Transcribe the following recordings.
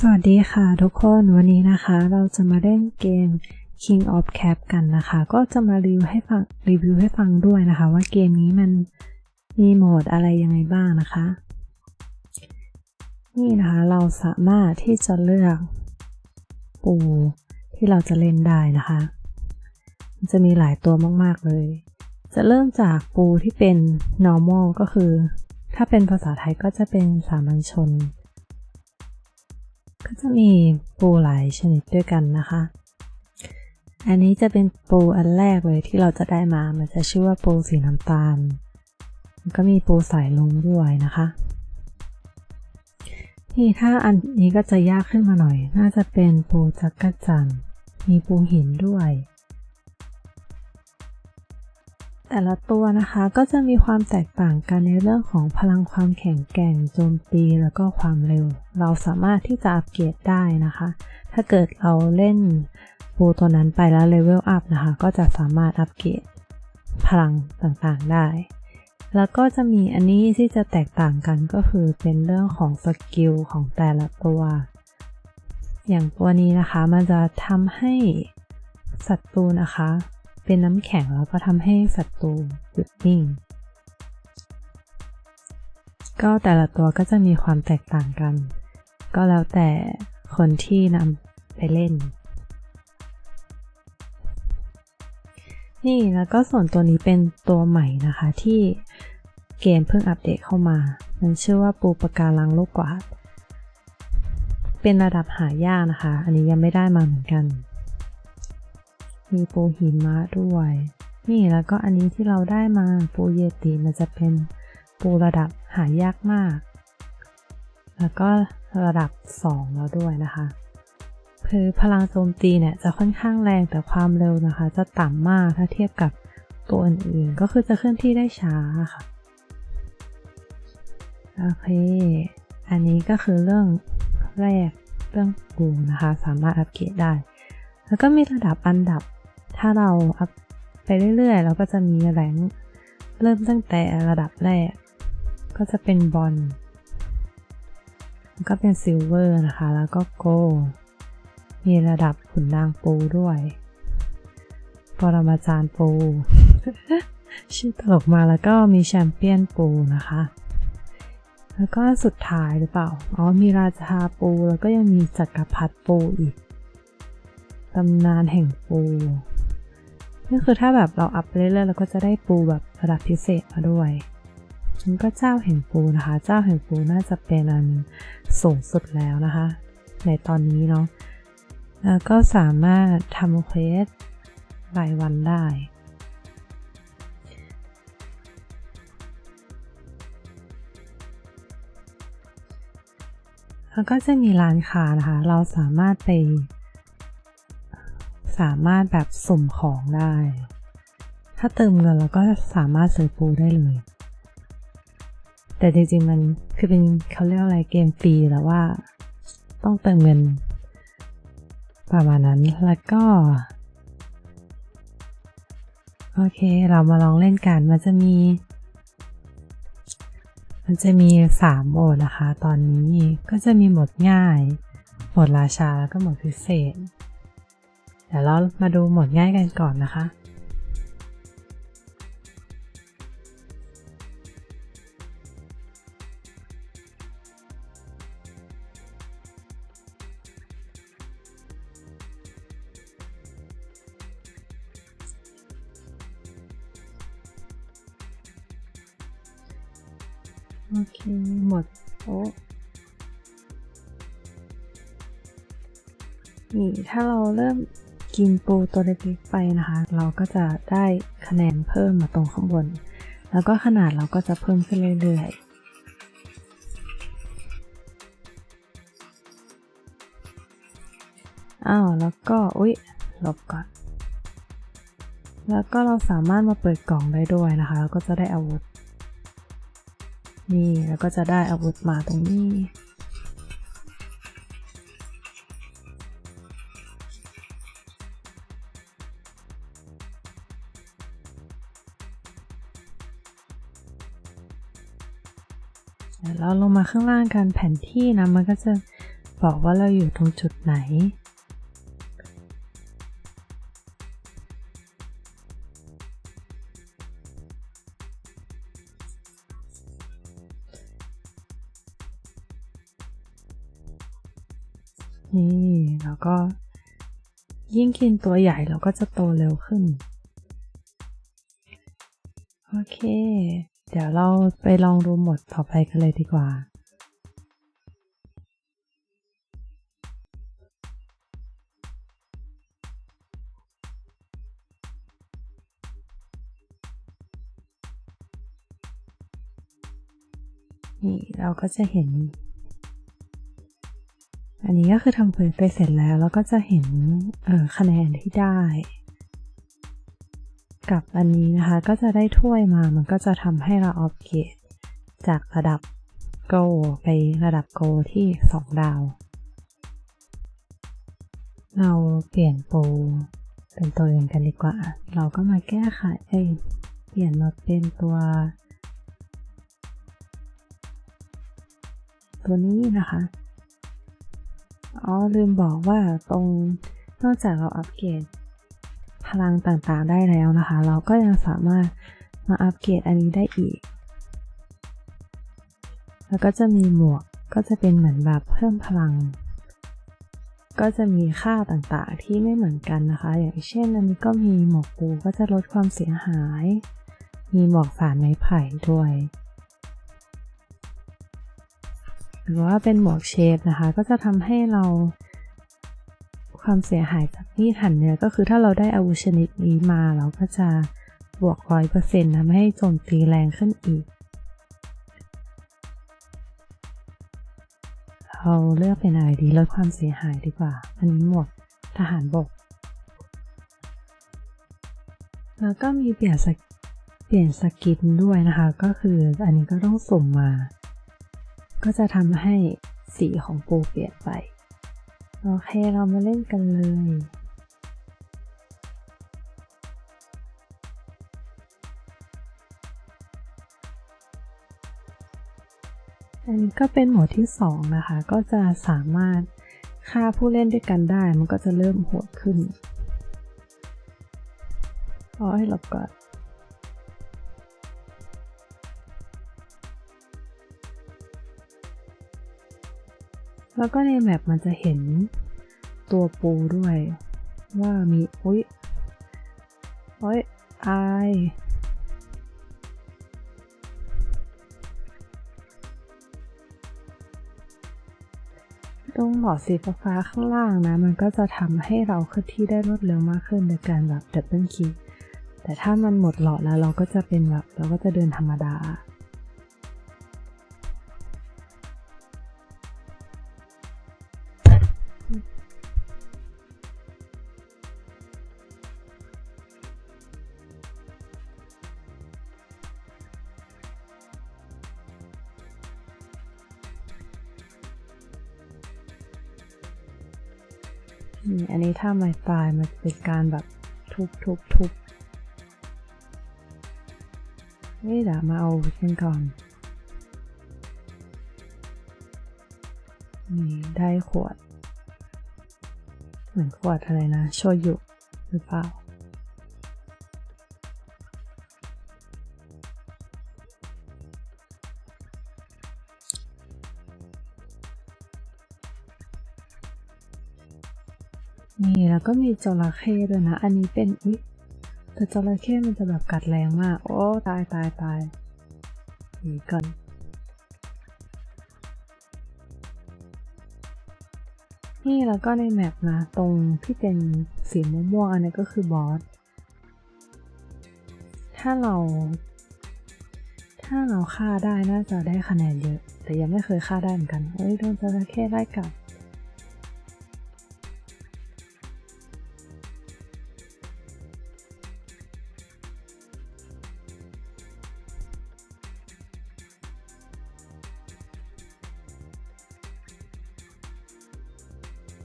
สวัสดีค่ะทุกคนวันนี้นะคะเราจะมาเล่นเกม King of Cap กันนะคะ ก็จะมารีวิวให้ฟังรีวิวให้ฟังด้วยนะคะ ว่าเกมนี้มันมีโหมดอะไรยังไงบ้างนะคะ นี่นะคะเราสามารถที่จะเลือกปูที่เราจะเล่นได้นะคะมันจะมีหลายตัวมาก ๆ เลย จะเริ่มจากปูที่เป็น normal ก็คือ ถ้าเป็นภาษาไทยก็จะเป็นสามัญชน ก็จะมีปูหลายชนิดด้วยกันนะคะ อันนี้จะเป็นปูอันแรกเลยที่เราจะได้มา มันจะชื่อว่าปูสีน้ำตาล ก็มีปูสายลุงด้วยนะคะนี่ถ้าอันนี้ก็จะยากขึ้นมาหน่อย น่าจะเป็นปูจักรจันมีปูหินด้วย แต่ละตัวนะคะก็จะมีความแตกต่างกันในเรื่องของพลังความแข็งแกร่งโจมตีแล้วก็ความเร็ว เราสามารถที่จะอัปเกรดได้นะคะ ถ้าเกิดเราเล่นปูตัวนั้นไปแล้วเลเวลอัพนะคะ ก็จะสามารถอัปเกรดพลังต่างๆได้ แล้วก็จะมีอันนี้ที่จะแตกต่างกันก็คือเป็นเรื่องของสกิลของแต่ละตัว อย่างตัวนี้นะคะมันจะทำให้ศัตรูนะคะ เป็นน้ำแข็งแล้วก็ทำให้ศัตรูหยุดนิ่ง ก็แต่ละตัวก็จะมีความแตกต่างกัน ก็แล้วแต่คนที่นำไปเล่น นี่แล้วก็ส่วนตัวนี้เป็นตัวใหม่นะคะที่เกมเพิ่งอัปเดตเข้ามา มันชื่อว่าปูปะการังลูกกวาด เป็นระดับหายากนะคะ อันนี้ยังไม่ได้มาเหมือนกัน มีปูหิมะด้วย นี่แล้วก็อันนี้ที่เราได้มาปูเยติมันจะเป็นปูระดับหายากมาก แล้วก็ระดับ 2 แล้วด้วยนะคะคือพลังโจมตีเนี่ยจะค่อนข้างแรงแต่ความเร็วนะคะ จะต่ำมากถ้าเทียบกับตัวอื่นๆ ก็คือจะเคลื่อนที่ได้ช้าค่ะ โอเค อันนี้ก็คือเรื่องแรกเรื่องปูนะคะ สามารถอัปเกรดได้ แล้วก็มีระดับอันดับ ถ้าเราอัพไปเรื่อยๆ เราก็จะมีแรงเริ่มตั้งแต่ระดับแรก ก็จะเป็นบอลก็เป็นซิลเวอร์นะคะ แล้วก็โกลมีระดับขุนนางปูด้วยปรมาจารย์ปู ชื่อตลกมาแล้วก็มีแชมเปี้ยนปูนะคะ แล้วก็สุดท้ายหรือเปล่า อ๋อ มีราชาปู แล้วก็ยังมีจักรพรรดิปูอีก ตำนานแห่งปู นี่คือถ้าแบบเราอัพไปเรื่อยๆเราก็จะได้ปูแบบระดับพิเศษมาด้วยมันก็เจ้าแห่งปูนะคะ เจ้าแห่งปูน่าจะเป็นอันสูงสุดแล้วนะคะ ในตอนนี้เนาะแล้วก็สามารถทำเควสรายวันได้แล้วก็จะมีร้านค้านะคะ เราสามารถไป สามารถแบบสุ่มของได้ ถ้าเติมเงินเราก็สามารถซื้อปูได้เลย แต่จริงๆมันคือเป็นเขาเรียกอะไรเกมฟรีแต่ว่าต้องเติมเงินประมาณนั้นแล้วก็ โอเคเรามาลองเล่นกันมันจะมี มันจะมีสามโหมดนะคะ ตอนนี้ก็จะมีโหมดง่ายโหมดราชาแล้วก็โหมดพิเศษ เดี๋ยวเรามาดูโหมดง่ายกันก่อนนะคะ โอเค หมดโต๊ะนี่ถ้าเราเริ่ม กินปูตัวเล็กๆไปนะคะ เราก็จะได้คะแนนเพิ่มมาตรงข้างบน แล้วก็ขนาดเราก็จะเพิ่มขึ้นเรื่อยๆอ้าวแล้วก็อุ๊ยลบก่อน แล้วก็เราสามารถมาเปิดกล่องได้ด้วยนะคะแล้วก็จะได้อาวุธ นี่แล้วก็จะได้อาวุธมาตรงนี้ เราลงมาข้างล่างกันแผนที่นะ มันก็จะบอกว่าเราอยู่ตรงจุดไหน นี่แล้วก็ยิ่งกินตัวใหญ่เราก็จะโตเร็วขึ้น โอเค เดี๋ยวเราไปลองดูหมดต่อไปกันเลยดีกว่า นี่เราก็จะเห็น อันนี้ก็คือทำเผยไปเสร็จแล้ว แล้วก็จะเห็นคะแนนที่ได้ กับอันนี้นะคะก็จะได้ถ้วยมามันก็จะทำให้เราอัปเกรดจากระดับโกไประดับโกที่ 2 ดาว เราเปลี่ยนโปรเป็นตัวอื่นกันดีกว่า เราก็มาแก้ไขเอ้เปลี่ยนมาเป็นตัว ตัวนี้นะคะอ๋อลืมบอกว่าตรงนอกจากเราอัปเกรด พลังต่างๆได้แล้วนะคะ เราก็ยังสามารถมาอัปเกรดอันนี้ได้อีก แล้วก็จะมีหมวกก็จะเป็นเหมือนแบบเพิ่มพลัง ก็จะมีค่าต่างๆที่ไม่เหมือนกันนะคะ อย่างเช่นอันนี้ก็มีหมวกปูก็จะลดความเสียหาย มีหมวกสารไม้ไผ่ด้วยหรือว่าเป็นหมวกเชฟนะคะ ก็จะทำให้เรา ความเสียหายจากมีดหั่นเนื้อก็คือถ้าเราได้อาวุธชนิดนี้มาเราก็จะบวกร้อยเปอร์เซ็นต์ทำให้โจมตีแรงขึ้นอีก เราเลือกเป็นอะไรดีลดความเสียหายดีกว่า อันนี้หมวกทหารบก แล้วก็มีเปลี่ยนสกเปลี่ยนสกินด้วยนะคะ ก็คืออันนี้ก็ต้องสุ่มมา ก็จะทำให้สีของปูเปลี่ยนไป โอเคเรามาเล่นกันเลย อันนี้ก็เป็นโหมดที่ 2 นะคะ ก็จะสามารถฆ่าผู้เล่นด้วยกันได้ มันก็จะเริ่มโหดขึ้นเอให้หลบก่อนแล้วก็ในแมปมันจะเห็น ตัวปูด้วย ว่ามีอุ้ยโอ้ยอายตรงหลอดสีฟ้าข้างล่างนะ มันก็จะทำให้เราเคลื่อนที่ได้รวดเร็วมากขึ้นในการแบบดับเบิลคีแต่ถ้ามันหมดหลอดแล้วเราก็จะเป็นแบบเราก็จะเดินธรรมดา อันนี้ถ้าไม่ตายมันเป็นการแบบทุบทุบทุบนี่เดี๋ยวมาเอากันก่อนนี่ได้ขวด เหมือนขวดอะไรนะ โชยุหรือเปล่า นี่แล้วก็มีจระเข้ด้วยนะ อันนี้เป็นอุ๊ยแต่จระเข้มันจะแบบกัดแรงมาก โอ้ ตายตายตายหนีก่อนนี่แล้วก็ในแมปนะ ตรงที่เป็นสีม่วงๆอันนี้ก็คือบอส ถ้าเรา ถ้าเราฆ่าได้น่าจะได้คะแนนเยอะ แต่ยังไม่เคยฆ่าได้เหมือนกันเอ้ยโดนจระเข้ไล่กลับ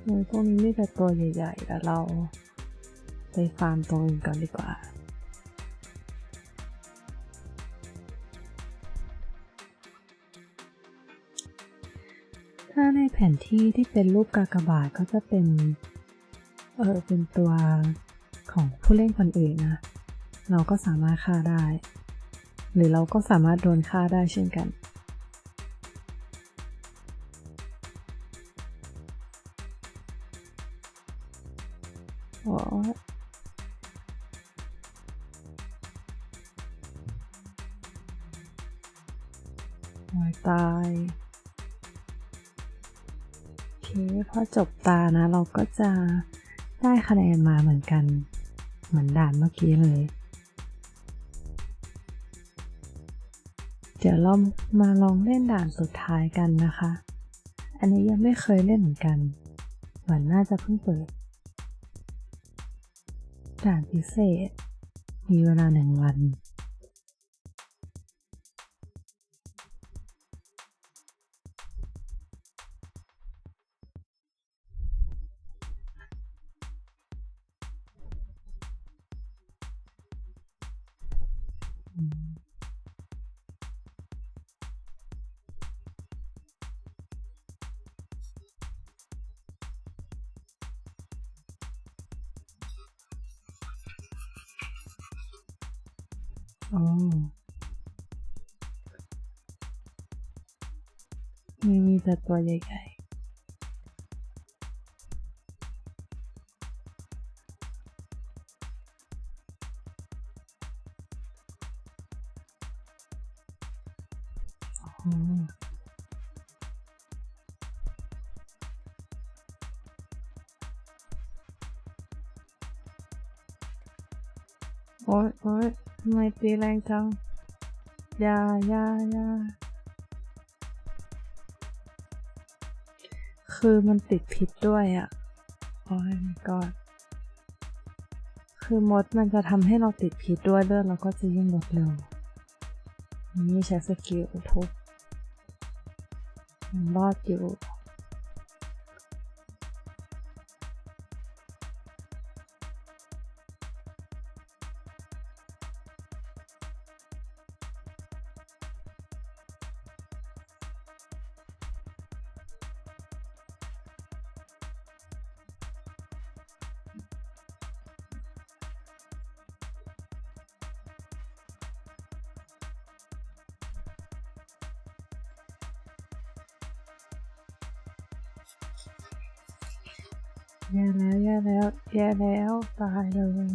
โอ้ยพวกนี้มีแต่ตัวใหญ่ๆแต่เราไปฟาร์มตัวอื่นกันดีกว่า ถ้าในแพนที่ที่เป็นรูปกากบาทก็จะเป็น เออเป็นตัวของผู้เล่นคนอื่นนะ เราก็สามารถฆ่าได้ หรือเราก็สามารถโดนฆ่าได้เช่นกัน โอ้โอ้ยตายโอเคพอจบตานะ เราก็จะได้คะแนนมาเหมือนกัน เหมือนด่านเมื่อกี้เลย เดี๋ยวเรามาลองเล่นด่านสุดท้ายกันนะคะ อันนี้ยังไม่เคยเล่นเหมือนกัน เหมือนน่าจะเพิ่งเปิด ด่านพิเศษ มีเวลาหนึ่งวัน โอ้ไม่มีแต่ตัว ใหญ่ๆโอ้โอ๊ยโอ๊ยทำไมตีแรงจังยายายาคือมันติดพิษด้วยอะ่ะ โอ้ยก็คือมดมันจะทำให้เราติดพิษด้วยเลือดเราก็จะยิ่งลดเร็ว นี่ใช้สกิลทุบรอดอยู่ แล้วแย่แล้ว ตายเลย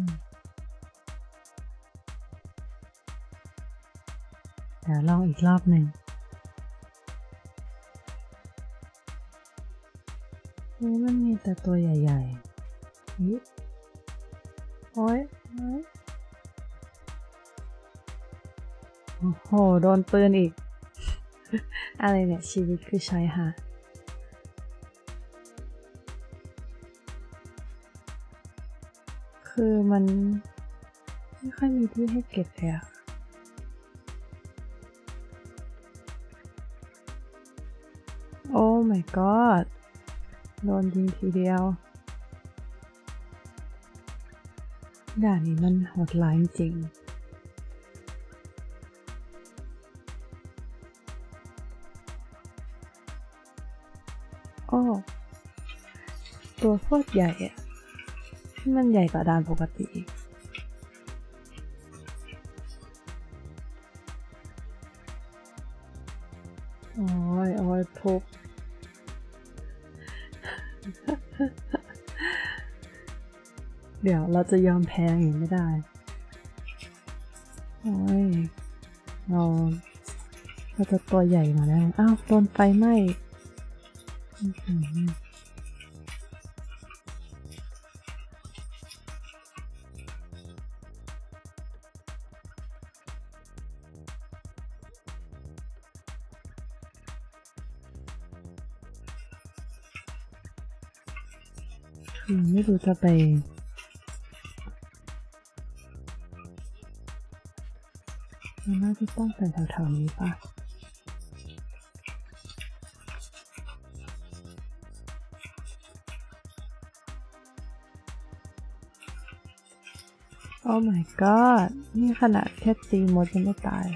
เดี๋ยวลองอีกรอบหนึ่งนี่มันมีแต่ตัวใหญ่ๆนี่โอ้ยโอ้ยโอ้โห โดนปืนอีก อะไรเนี่ย ชีวิตคือชายหา คือมันไม่ค่อยมีที่ให้เก็บเลยอะโอ้ my god โดนยิงทีเดียว ด่านนี้มันโหดร้ายจริงโอ้ ตัวโคตรใหญ่อะ มันใหญ่กว่าด่านปกติอีกโอ้ยโอ้ยทุบเดี๋ยวเราจะยอมแพ้อย่างนี้ไม่ได้ โอ้ย เราเราจะตัวใหญ่มาแล้ว อ้าว โดนไฟไหม้ รู้จะไป มันน่าจะต้องไปแถวๆนี้ป่ะโอ้ my god นี่ขนาดแค่ตีมดยังไม่ตาย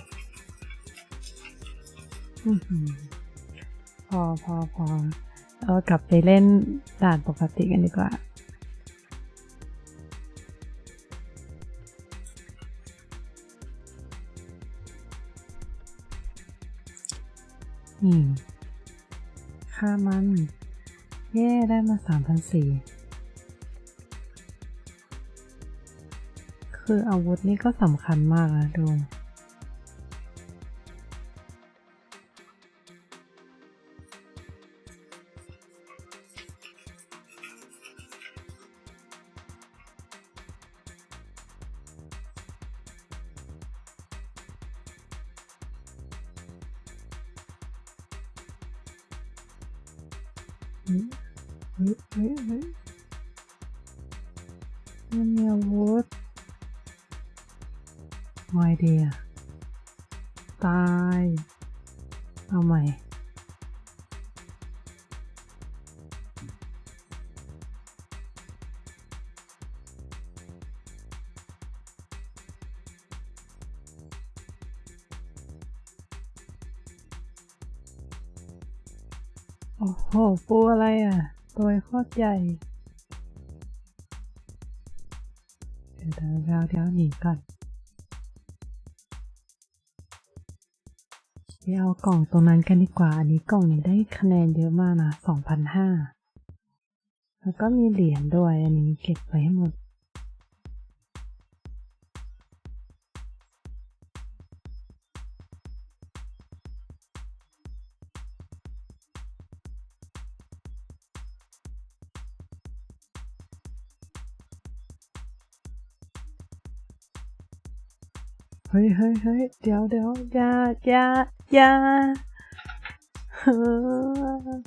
พอพอพอ เอากลับไปเล่นด่านปกติกันดีกว่า ค่ามัน เย่ได้มาสามพันสี่คืออาวุธนี่ก็สำคัญมากนะดู เฮ้ยเฮ้ยเฮ้ย โอ้โห ปูอะไรอะ ตัวโคตรใหญ่เดี๋ยวเดี๋ยวเดี๋ยวหนีก่อนไปเอากล่องตรงนั้นกันดีกว่า อันนี้กล่องนี้ได้คะแนนเยอะมากนะสองพันห้า แล้วก็มีเหรียญด้วย อันนี้เก็บไว้ให้หมด เฮ้ยเฮ้ยเฮ้ยเดี๋ยวเดี๋ยวอย่าอย่าอย่าฮ้อ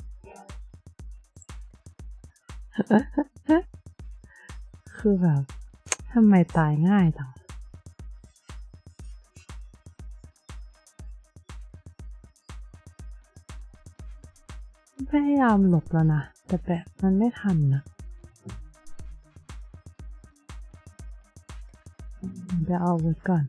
คือแบบทำไมตายง่ายจังพยายามหลบแล้วนะ แต่แบบมันไม่ทันนะเดี๋ยวเอาไว้ก่อน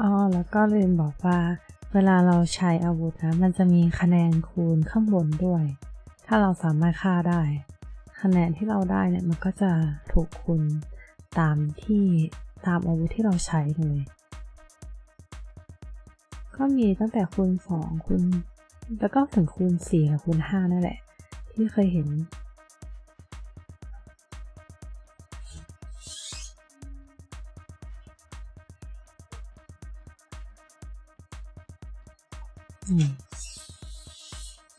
อ๋อแล้วก็ลืมบอกว่า เวลาเราใช้อาวุธนะมันจะมีคะแนนคูณข้างบนด้วย ถ้าเราสามารถฆ่าได้ คะแนนที่เราได้เนี่ยมันก็จะถูกคูณตามที่ตามอาวุธที่เราใช้เลย ก็มีตั้งแต่คูณสองคูณแล้วก็ถึงคูณสี่และคูณห้านั่นแหละ ที่เคยเห็น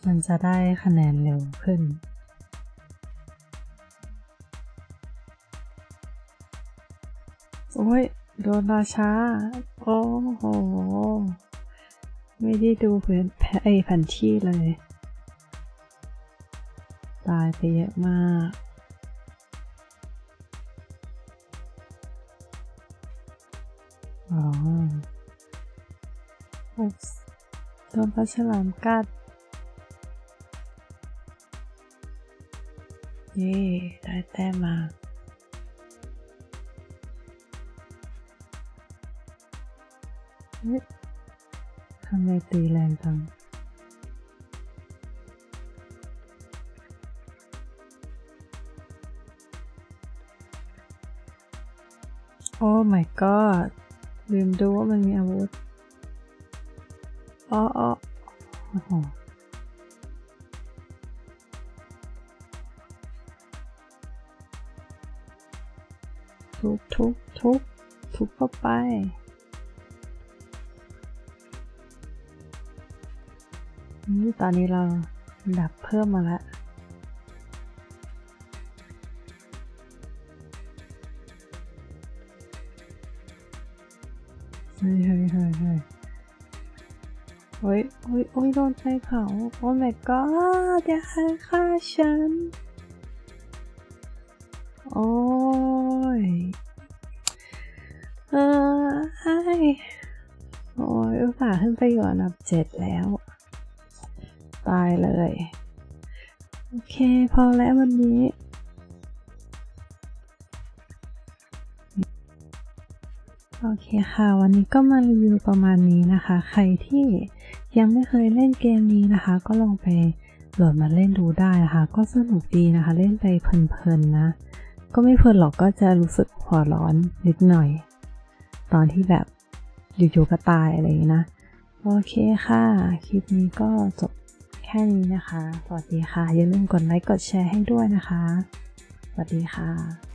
มันจะได้คะแนนเร็วขึ้น โอ้ย โดนราชา โอ้โห ไม่ได้ดูแผนไอแผนที่เลย ตายไปเยอะมากอ๋ออุ๊ปส์โด นปลาฉลามกัด เย่ได้แต้มมาเฮ้ยทำไมตีแรงจังโอ้ my god ลืมดูว่ามันมีอาวุธ อ๋ออ๋อโอ้โหทุบทุบทุบทุบเข้าไป นี่ตอนนี้เราดับเพิ่มมาล้วเฮ้ยเฮ้ยเฮ้ยเฮ้ย โอ้ยโอ้ยโอ้ยโดนไฟเผา โอ้ my god ะย่าฆ่าฉัน โอ้ยเออไอโอ้ยอุตส่าห์ขึ้นไปอยู่อันดับเจ็ดแล้ว ตายเลย โอเค พอแล้ววันนี้โอเคค่ะ วันนี้ก็มารีวิวประมาณนี้นะคะ ใครที่ ยังไม่เคยเล่นเกมนี้นะคะ ก็ลองไปโหลดมาเล่นดูได้นะคะ ก็สนุกดีนะคะ เล่นไปเพลินๆนะ ก็ไม่เพลินหรอกก็จะรู้สึกหัวร้อนนิดหน่อย ตอนที่แบบอยู่ๆก็ตายอะไรอย่างนี้นะ โอเคค่ะ คลิปนี้ก็จบแค่นี้นะคะ สวัสดีค่ะ อย่าลืมกดไลค์กดแชร์ให้ด้วยนะคะ สวัสดีค่ะ